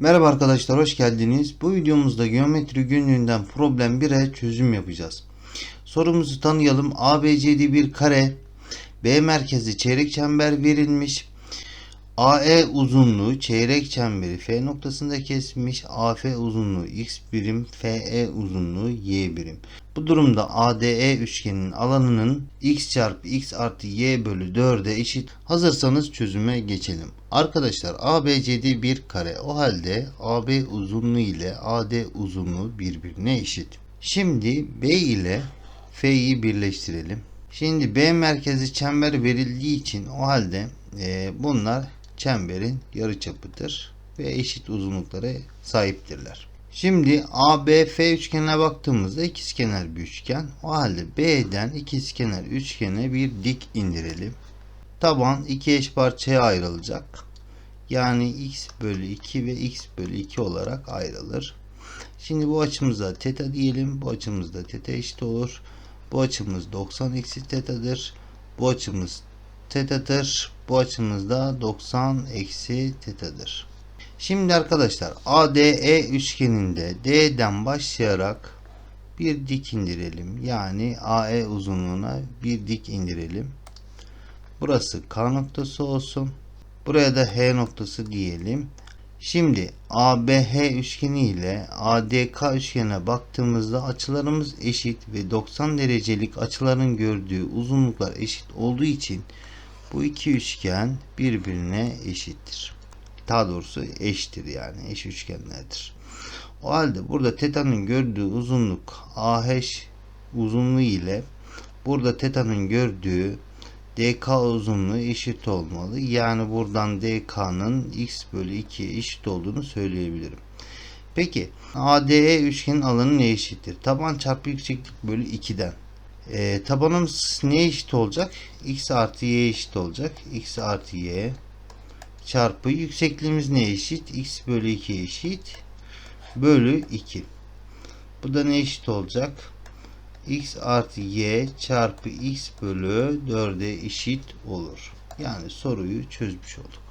Merhaba arkadaşlar hoş geldiniz. Bu videomuzda geometri günlüğünden problem 1'e çözüm yapacağız. Sorumuzu tanıyalım. ABCD bir kare. B merkezi çeyrek çember verilmiş. AE uzunluğu çeyrek çemberi F noktasında kesmiş. AF uzunluğu x birim, FE uzunluğu y birim. Bu durumda ADE üçgenin alanının x çarpı x artı y bölü 4'e eşit. Hazırsanız çözüme geçelim. Arkadaşlar ABCD bir kare. O halde AB uzunluğu ile AD uzunluğu birbirine eşit. Şimdi B ile F'yi birleştirelim. Şimdi B merkezi çember verildiği için o halde e, bunlar çemberin yarıçapıdır ve eşit uzunluklara sahiptirler. Şimdi ABF üçgenine baktığımızda ikizkenar bir üçgen. O halde B'den ikizkenar üçgene bir dik indirelim. Taban iki eş parçaya ayrılacak. Yani x bölü 2 ve x bölü 2 olarak ayrılır. Şimdi bu açımıza teta diyelim. Bu açımızda teta eşit olur. Bu açımız 90 eksi tetadır. Bu açımız tetadır. Bu açımız da 90 eksi tetadır. Şimdi arkadaşlar ADE üçgeninde D'den başlayarak bir dik indirelim. Yani AE uzunluğuna bir dik indirelim. Burası K noktası olsun. Buraya da H noktası diyelim. Şimdi ABH üçgeni ile ADK üçgenine baktığımızda açılarımız eşit ve 90 derecelik açıların gördüğü uzunluklar eşit olduğu için bu iki üçgen birbirine eşittir. Daha doğrusu eşittir yani eş üçgenlerdir. O halde burada teta'nın gördüğü uzunluk AH uzunluğu ile burada teta'nın gördüğü DK uzunluğu eşit olmalı. Yani buradan DK'nın x bölü 2'ye eşit olduğunu söyleyebilirim. Peki ADE üçgenin alanı ne eşittir? Taban çarpı yükseklik bölü 2'den. E, tabanımız neye eşit olacak? x artı y eşit olacak. x artı y çarpı yüksekliğimiz ne eşit? x bölü 2 eşit. Bölü 2. Bu da ne eşit olacak? x artı y çarpı x bölü 4'e eşit olur. Yani soruyu çözmüş olduk.